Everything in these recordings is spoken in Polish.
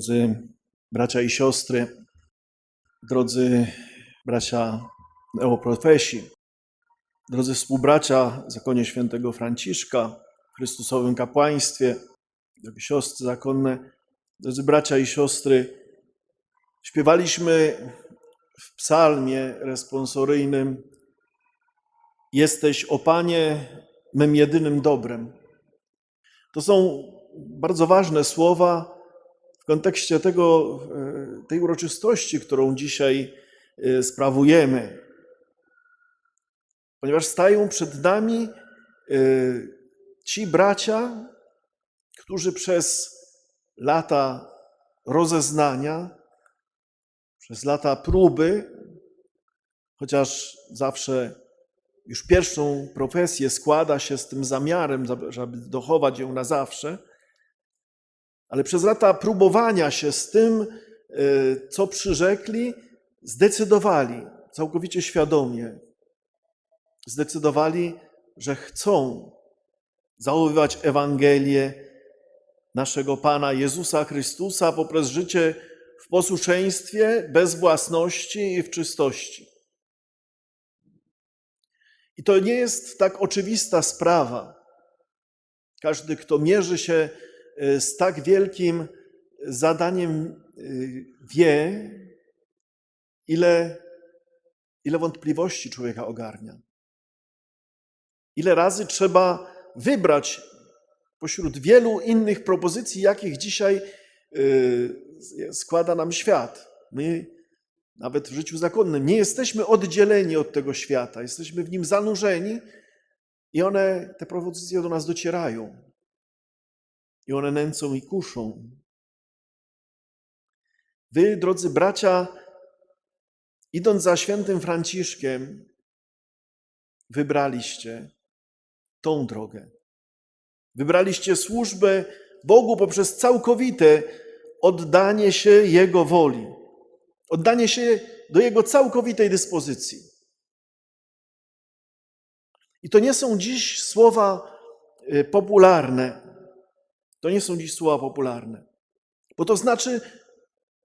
drodzy bracia i siostry, drodzy bracia neoprofesi, drodzy współbracia w zakonie świętego Franciszka, w Chrystusowym kapłaństwie, drogie siostry zakonne, drodzy bracia i siostry, śpiewaliśmy w psalmie responsoryjnym Jesteś, o Panie, mym jedynym dobrem. To są bardzo ważne słowa w kontekście tego, e, tej uroczystości, którą dzisiaj e, sprawujemy. Ponieważ stają przed nami e, ci bracia, którzy przez lata rozeznania, przez lata próby, chociaż zawsze już pierwszą profesję składa się z tym zamiarem, żeby dochować ją na zawsze, ale przez lata próbowania się z tym, y, co przyrzekli, zdecydowali całkowicie świadomie, zdecydowali, że chcą zachowywać Ewangelię naszego Pana Jezusa Chrystusa poprzez życie w posłuszeństwie, bez własności i w czystości. I to nie jest tak oczywista sprawa. Każdy, kto mierzy się z tak wielkim zadaniem, y, wie, ile, ile wątpliwości człowieka ogarnia. Ile razy trzeba wybrać pośród wielu innych propozycji, jakich dzisiaj y, składa nam świat. My nawet w życiu zakonnym. Nie jesteśmy oddzieleni od tego świata, jesteśmy w nim zanurzeni i one, te propozycje do nas docierają. I one nęcą i kuszą. Wy, drodzy bracia, idąc za świętym Franciszkiem, wybraliście tą drogę. Wybraliście służbę Bogu poprzez całkowite oddanie się Jego woli. Oddanie się do Jego całkowitej dyspozycji. I to nie są dziś słowa y, popularne. To nie są dziś słowa popularne. Bo to znaczy,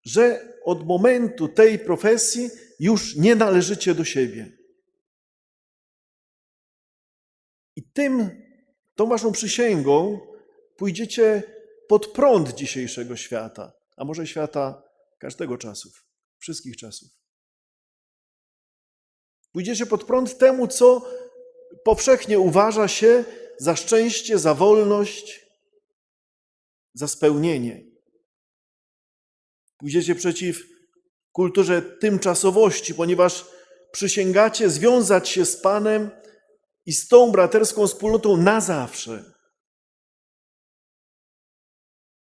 że od momentu tej profesji już nie należycie do siebie. I tym, tą waszą przysięgą pójdziecie pod prąd dzisiejszego świata, a może świata każdego czasów wszystkich czasów. Pójdziecie pod prąd temu, co powszechnie uważa się za szczęście, za wolność, za spełnienie. Pójdziecie przeciw kulturze tymczasowości, ponieważ przysięgacie związać się z Panem i z tą braterską wspólnotą na zawsze.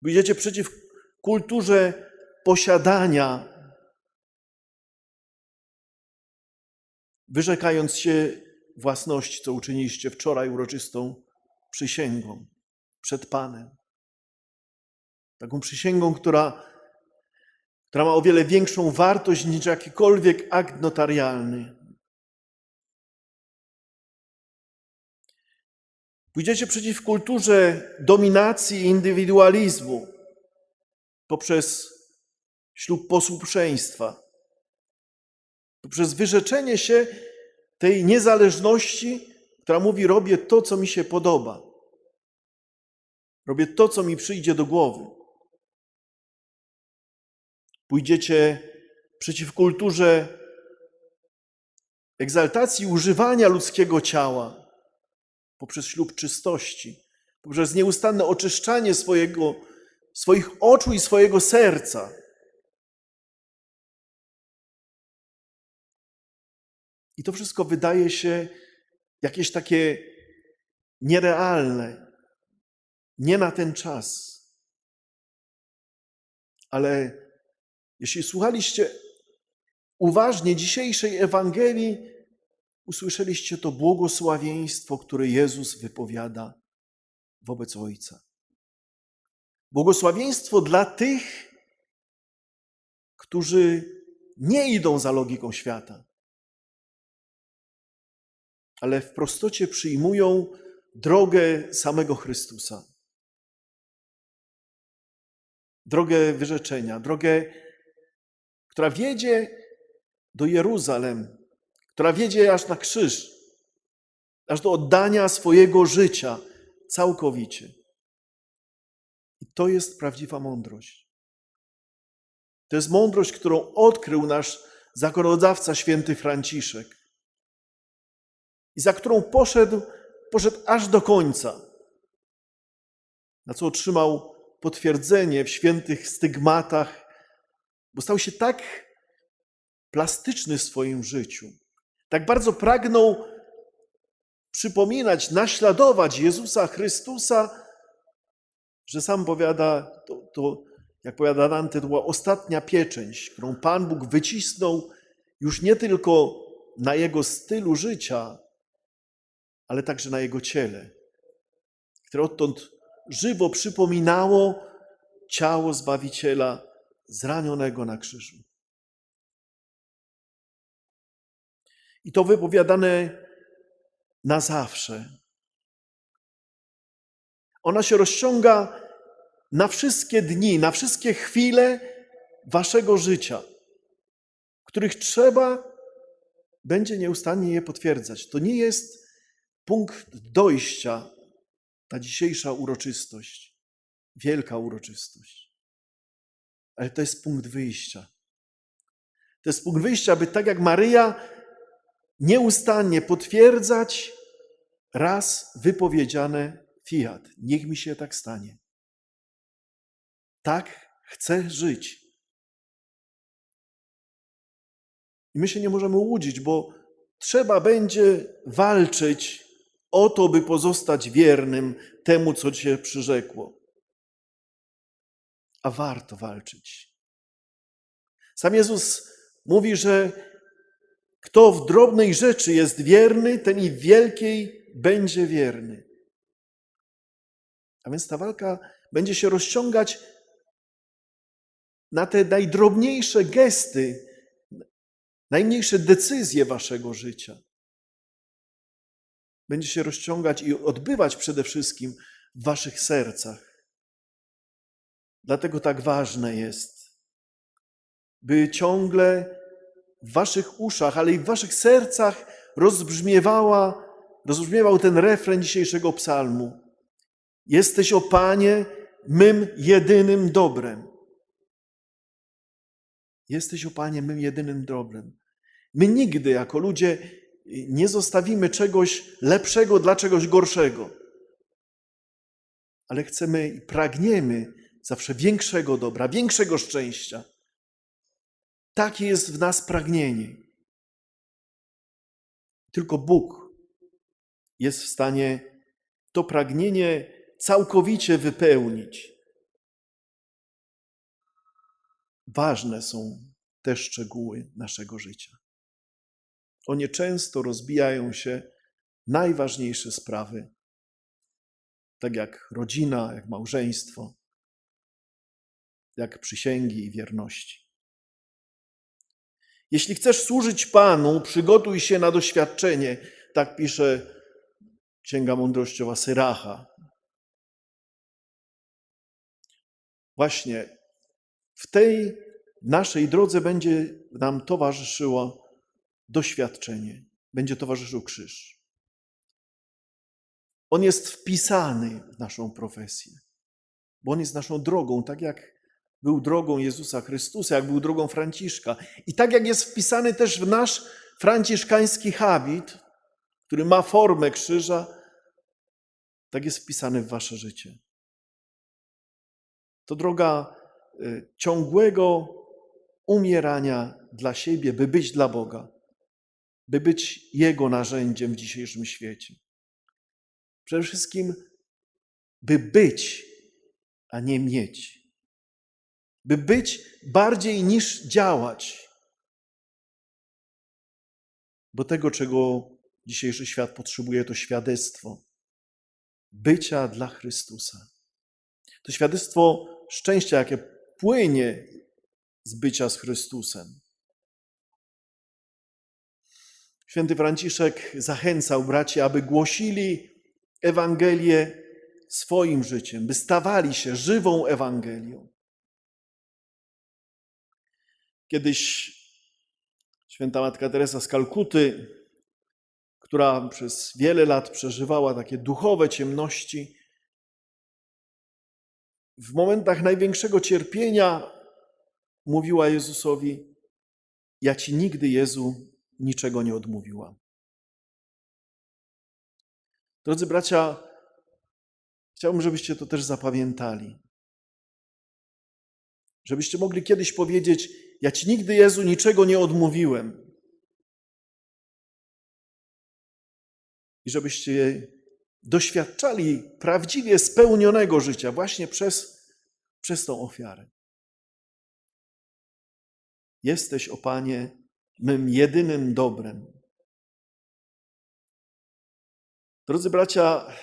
Pójdziecie przeciw kulturze posiadania, wyrzekając się własności, co uczyniliście wczoraj uroczystą przysięgą przed Panem. Taką przysięgą, która, która ma o wiele większą wartość niż jakikolwiek akt notarialny. Pójdziecie przeciw kulturze dominacji i indywidualizmu poprzez ślub posłuszeństwa poprzez wyrzeczenie się tej niezależności, która mówi: Robię to, co mi się podoba. Robię to, co mi przyjdzie do głowy. Pójdziecie przeciw kulturze egzaltacji używania ludzkiego ciała poprzez ślub czystości, poprzez nieustanne oczyszczanie swojego, swoich oczu i swojego serca I to wszystko wydaje się jakieś takie nierealne, nie na ten czas. Ale jeśli słuchaliście uważnie dzisiejszej Ewangelii, usłyszeliście to błogosławieństwo, które Jezus wypowiada wobec Ojca. Błogosławieństwo dla tych, którzy nie idą za logiką świata ale w prostocie przyjmują drogę samego Chrystusa. drogę wyrzeczenia, drogę, która wiedzie do Jeruzalem, która wiedzie aż na krzyż, aż do oddania swojego życia całkowicie. I to jest prawdziwa mądrość. To jest mądrość, którą odkrył nasz zakonodawca święty Franciszek i za którą poszedł, poszedł aż do końca, na co otrzymał potwierdzenie w świętych stygmatach, bo stał się tak plastyczny w swoim życiu, tak bardzo pragnął przypominać, naśladować Jezusa Chrystusa, że sam powiada, to, to jak powiada Dante, to była ostatnia pieczęć, którą Pan Bóg wycisnął już nie tylko na jego stylu życia, ale także na jego ciele, które odtąd żywo przypominało ciało Zbawiciela zranionego na krzyżu. I to wypowiadane na zawsze. Ona się rozciąga na wszystkie dni, na wszystkie chwile waszego życia, których trzeba będzie nieustannie je potwierdzać. To nie jest punkt dojścia, ta dzisiejsza uroczystość, wielka uroczystość, ale to jest punkt wyjścia. To jest punkt wyjścia, aby tak jak Maryja nieustannie potwierdzać raz wypowiedziane fiat. Niech mi się tak stanie. Tak chcę żyć. I my się nie możemy łudzić, bo trzeba będzie walczyć o to, by pozostać wiernym temu, co cię przyrzekło. A warto walczyć. Sam Jezus mówi, że kto w drobnej rzeczy jest wierny, ten i w wielkiej będzie wierny. A więc ta walka będzie się rozciągać na te najdrobniejsze gesty, najmniejsze decyzje waszego życia. Będzie się rozciągać i odbywać przede wszystkim w waszych sercach. Dlatego tak ważne jest, by ciągle w waszych uszach, ale i w waszych sercach rozbrzmiewała, rozbrzmiewał ten refren dzisiejszego psalmu. Jesteś, o Panie, mym jedynym dobrem. Jesteś, o Panie, mym jedynym dobrem. My nigdy jako ludzie nie zostawimy czegoś lepszego dla czegoś gorszego. Ale chcemy i pragniemy zawsze większego dobra, większego szczęścia. Takie jest w nas pragnienie. Tylko Bóg jest w stanie to pragnienie całkowicie wypełnić. Ważne są te szczegóły naszego życia. O często rozbijają się najważniejsze sprawy, tak jak rodzina, jak małżeństwo, jak przysięgi i wierności. Jeśli chcesz służyć Panu, przygotuj się na doświadczenie. Tak pisze Księga Mądrościowa Syracha. Właśnie w tej naszej drodze będzie nam towarzyszyło doświadczenie, będzie towarzyszył krzyż. On jest wpisany w naszą profesję, bo on jest naszą drogą, tak jak był drogą Jezusa Chrystusa, jak był drogą Franciszka. I tak jak jest wpisany też w nasz franciszkański habit, który ma formę krzyża, tak jest wpisany w wasze życie. To droga y, ciągłego umierania dla siebie, by być dla Boga, by być Jego narzędziem w dzisiejszym świecie. Przede wszystkim, by być, a nie mieć by być bardziej niż działać. Bo tego, czego dzisiejszy świat potrzebuje, to świadectwo bycia dla Chrystusa. To świadectwo szczęścia, jakie płynie z bycia z Chrystusem. Święty Franciszek zachęcał braci, aby głosili Ewangelię swoim życiem, by stawali się żywą Ewangelią. Kiedyś święta matka Teresa z Kalkuty, która przez wiele lat przeżywała takie duchowe ciemności, w momentach największego cierpienia mówiła Jezusowi: Ja ci nigdy, Jezu, niczego nie odmówiłam. Drodzy bracia, chciałbym, żebyście to też zapamiętali. Żebyście mogli kiedyś powiedzieć: Ja ci nigdy, Jezu, niczego nie odmówiłem. I żebyście doświadczali prawdziwie spełnionego życia właśnie przez, przez tą ofiarę. Jesteś, o Panie, mym jedynym dobrem. Drodzy bracia,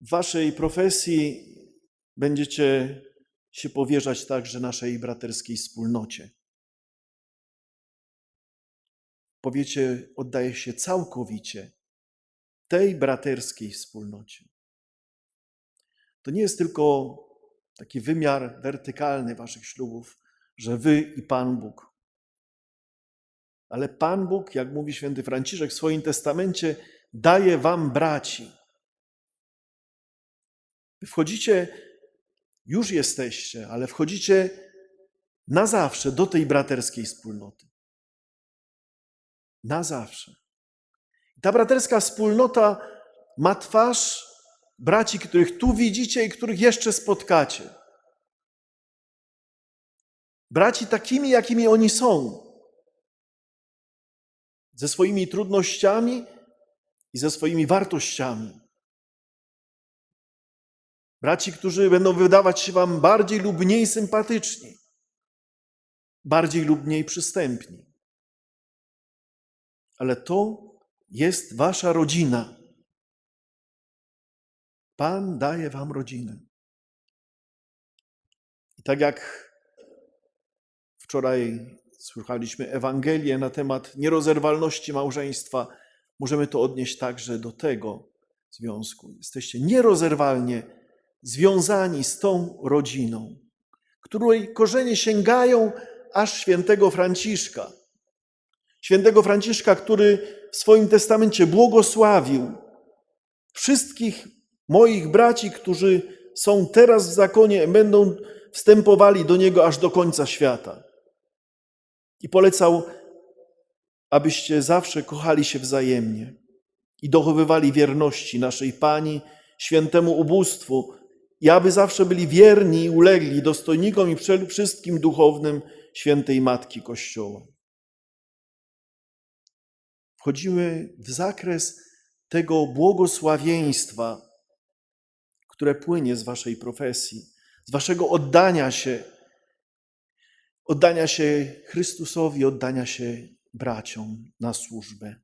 w Waszej profesji będziecie się powierzać także naszej braterskiej wspólnocie. Powiecie, oddaje się całkowicie tej braterskiej wspólnocie. To nie jest tylko taki wymiar wertykalny Waszych ślubów, że Wy i Pan Bóg. Ale Pan Bóg, jak mówi święty Franciszek w swoim testamencie, daje Wam braci. Wchodzicie, już jesteście, ale wchodzicie na zawsze do tej braterskiej wspólnoty. Na zawsze. Ta braterska wspólnota ma twarz braci, których tu widzicie i których jeszcze spotkacie. Braci takimi, jakimi oni są. Ze swoimi trudnościami i ze swoimi wartościami. Braci, którzy będą wydawać się Wam bardziej lub mniej sympatyczni, bardziej lub mniej przystępni. Ale to jest Wasza rodzina. Pan daje Wam rodzinę. I tak jak wczoraj słuchaliśmy Ewangelię na temat nierozerwalności małżeństwa, możemy to odnieść także do tego związku. Jesteście nierozerwalnie związani z tą rodziną, której korzenie sięgają aż świętego Franciszka. Świętego Franciszka, który w swoim testamencie błogosławił wszystkich moich braci, którzy są teraz w zakonie, będą wstępowali do niego aż do końca świata. I polecał, abyście zawsze kochali się wzajemnie i dochowywali wierności naszej Pani, świętemu ubóstwu, i aby zawsze byli wierni i ulegli dostojnikom i wszystkim duchownym świętej Matki Kościoła. Wchodzimy w zakres tego błogosławieństwa, które płynie z Waszej profesji, z Waszego oddania się, oddania się Chrystusowi, oddania się braciom na służbę.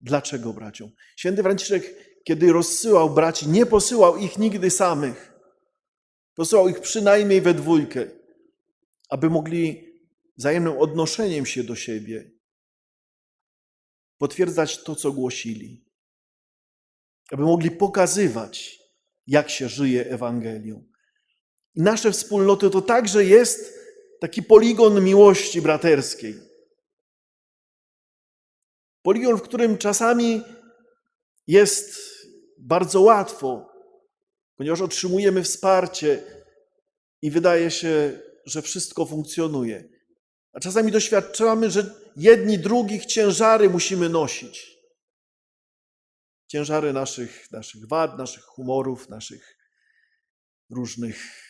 Dlaczego braciom? Święty Franciszek, kiedy rozsyłał braci, nie posyłał ich nigdy samych. Posyłał ich przynajmniej we dwójkę, aby mogli wzajemnym odnoszeniem się do siebie potwierdzać to, co głosili, aby mogli pokazywać, jak się żyje Ewangelią. I nasze wspólnoty to także jest taki poligon miłości braterskiej. Poligon, w którym czasami jest bardzo łatwo, ponieważ otrzymujemy wsparcie i wydaje się, że wszystko funkcjonuje. A czasami doświadczamy, że jedni drugich ciężary musimy nosić. Ciężary naszych, naszych wad, naszych humorów, naszych różnych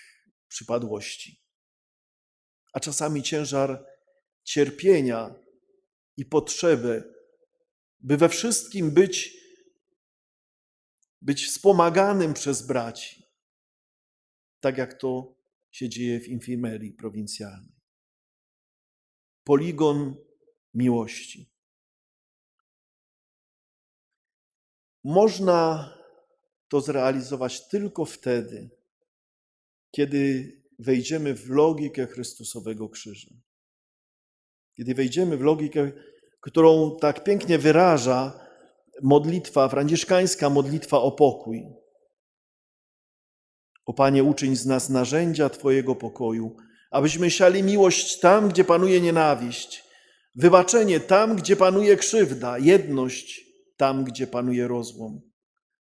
przypadłości. A czasami ciężar cierpienia i potrzeby, by we wszystkim być, być wspomaganym przez braci, tak jak to się dzieje w infirmerii prowincjalnej poligon miłości. Można to zrealizować tylko wtedy, kiedy wejdziemy w logikę Chrystusowego krzyża. Kiedy wejdziemy w logikę, którą tak pięknie wyraża modlitwa, franciszkańska modlitwa o pokój. O Panie, uczyń z nas narzędzia Twojego pokoju abyśmy siali miłość tam, gdzie panuje nienawiść, wybaczenie tam, gdzie panuje krzywda, jedność tam, gdzie panuje rozłom,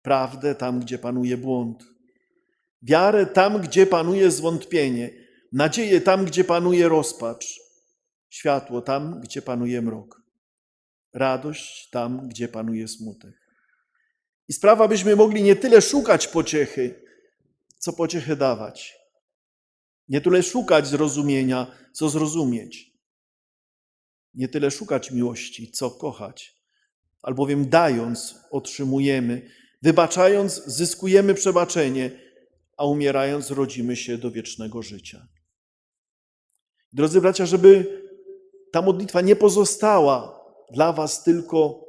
prawdę tam, gdzie panuje błąd, wiarę tam, gdzie panuje zwątpienie, nadzieję tam, gdzie panuje rozpacz, światło tam, gdzie panuje mrok, radość tam, gdzie panuje smutek. I sprawa, byśmy mogli nie tyle szukać pociechy, co pociechę dawać. Nie tyle szukać zrozumienia, co zrozumieć. Nie tyle szukać miłości, co kochać. Albowiem dając, otrzymujemy, wybaczając, zyskujemy przebaczenie, a umierając, rodzimy się do wiecznego życia. Drodzy bracia, żeby ta modlitwa nie pozostała dla Was tylko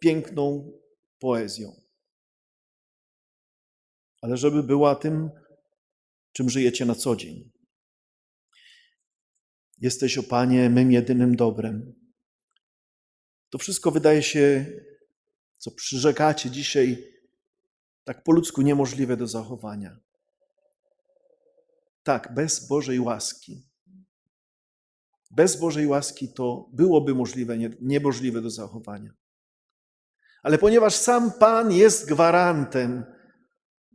piękną poezją, ale żeby była tym, czym żyjecie na co dzień. Jesteś, o Panie, mym jedynym dobrem. To wszystko wydaje się, co przyrzekacie dzisiaj, tak po ludzku niemożliwe do zachowania. Tak, bez Bożej łaski. Bez Bożej łaski to byłoby możliwe, nie, niemożliwe do zachowania. Ale ponieważ sam Pan jest gwarantem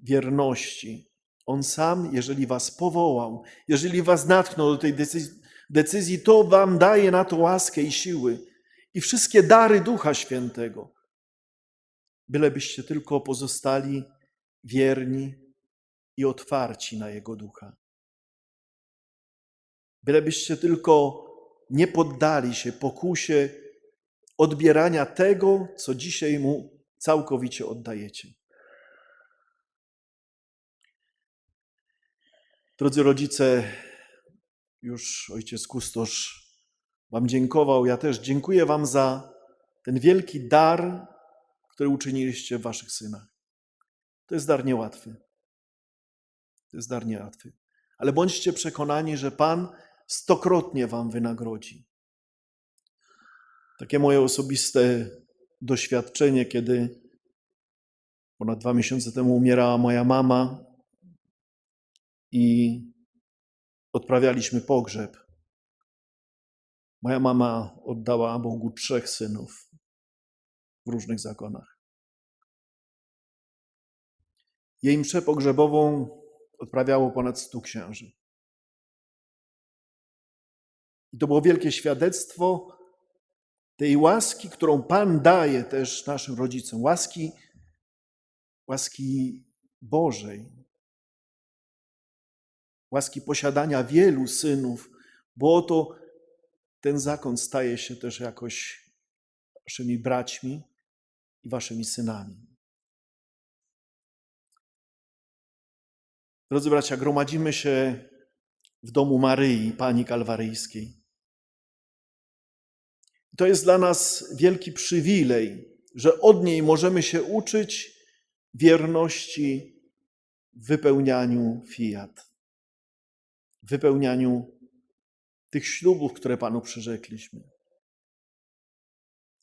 wierności, On sam, jeżeli Was powołał, jeżeli Was natchnął do tej decyzji, decyzji, to Wam daje na to łaskę i siły i wszystkie dary Ducha Świętego. Bylebyście tylko pozostali wierni i otwarci na Jego Ducha. Bylebyście tylko nie poddali się pokusie odbierania tego, co dzisiaj Mu całkowicie oddajecie. Drodzy rodzice, już ojciec kustosz Wam dziękował. Ja też dziękuję Wam za ten wielki dar, który uczyniliście w Waszych synach. To jest dar niełatwy. To jest dar niełatwy. Ale bądźcie przekonani, że Pan stokrotnie Wam wynagrodzi. Takie moje osobiste doświadczenie, kiedy ponad dwa miesiące temu umierała moja mama i odprawialiśmy pogrzeb. Moja mama oddała Bogu trzech synów w różnych zakonach. Jej mszę pogrzebową odprawiało ponad stu księży. I to było wielkie świadectwo tej łaski, którą Pan daje też naszym rodzicom. Łaski, łaski Bożej. Łaski posiadania wielu synów, bo oto ten zakon staje się też jakoś waszymi braćmi i waszymi synami. Drodzy bracia, gromadzimy się w domu Maryi, Pani Kalwaryjskiej. To jest dla nas wielki przywilej, że od niej możemy się uczyć wierności w wypełnianiu fiat, w wypełnianiu tych ślubów, które Panu przyrzekliśmy.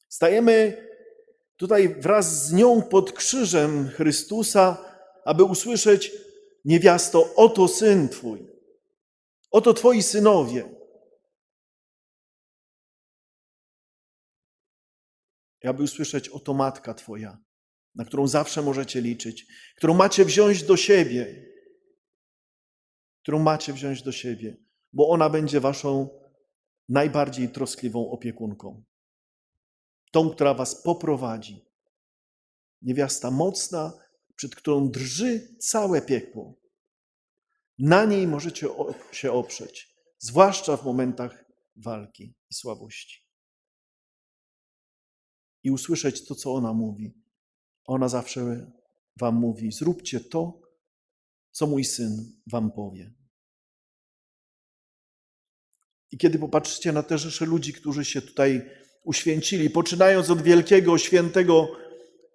Stajemy tutaj wraz z nią pod krzyżem Chrystusa, aby usłyszeć: Niewiasto, oto syn Twój, oto Twoi synowie. Aby usłyszeć: Oto matka Twoja, na którą zawsze możecie liczyć, którą macie wziąć do siebie, którą macie wziąć do siebie bo ona będzie waszą najbardziej troskliwą opiekunką. Tą, która was poprowadzi. Niewiasta mocna, przed którą drży całe piekło. Na niej możecie się oprzeć, zwłaszcza w momentach walki i słabości. I usłyszeć to, co ona mówi. Ona zawsze wam mówi: zróbcie to, co mój syn wam powie. I kiedy popatrzycie na te rzesze ludzi, którzy się tutaj uświęcili, poczynając od wielkiego, świętego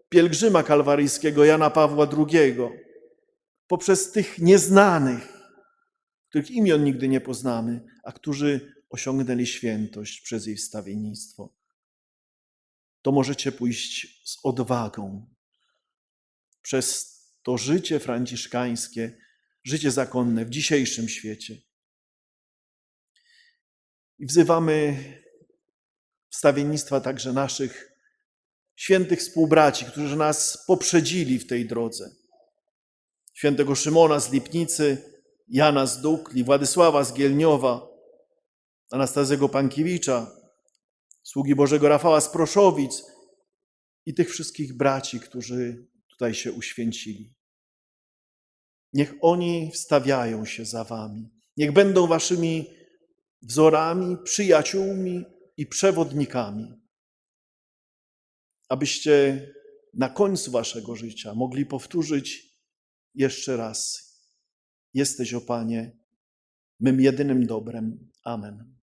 pielgrzyma kalwaryjskiego Jana Pawła II, poprzez tych nieznanych, których imion nigdy nie poznamy, a którzy osiągnęli świętość przez jej wstawiennictwo, to możecie pójść z odwagą przez to życie franciszkańskie, życie zakonne w dzisiejszym świecie I wzywamy wstawiennictwa także naszych świętych współbraci, którzy nas poprzedzili w tej drodze. Świętego Szymona z Lipnicy, Jana z Dukli, Władysława z Gielniowa, Anastazego Pankiewicza, sługi Bożego Rafała z Proszowic i tych wszystkich braci, którzy tutaj się uświęcili. Niech oni wstawiają się za wami. Niech będą waszymi wzorami, przyjaciółmi i przewodnikami, abyście na końcu waszego życia mogli powtórzyć jeszcze raz: Jesteś, o Panie, mym jedynym dobrem. Amen.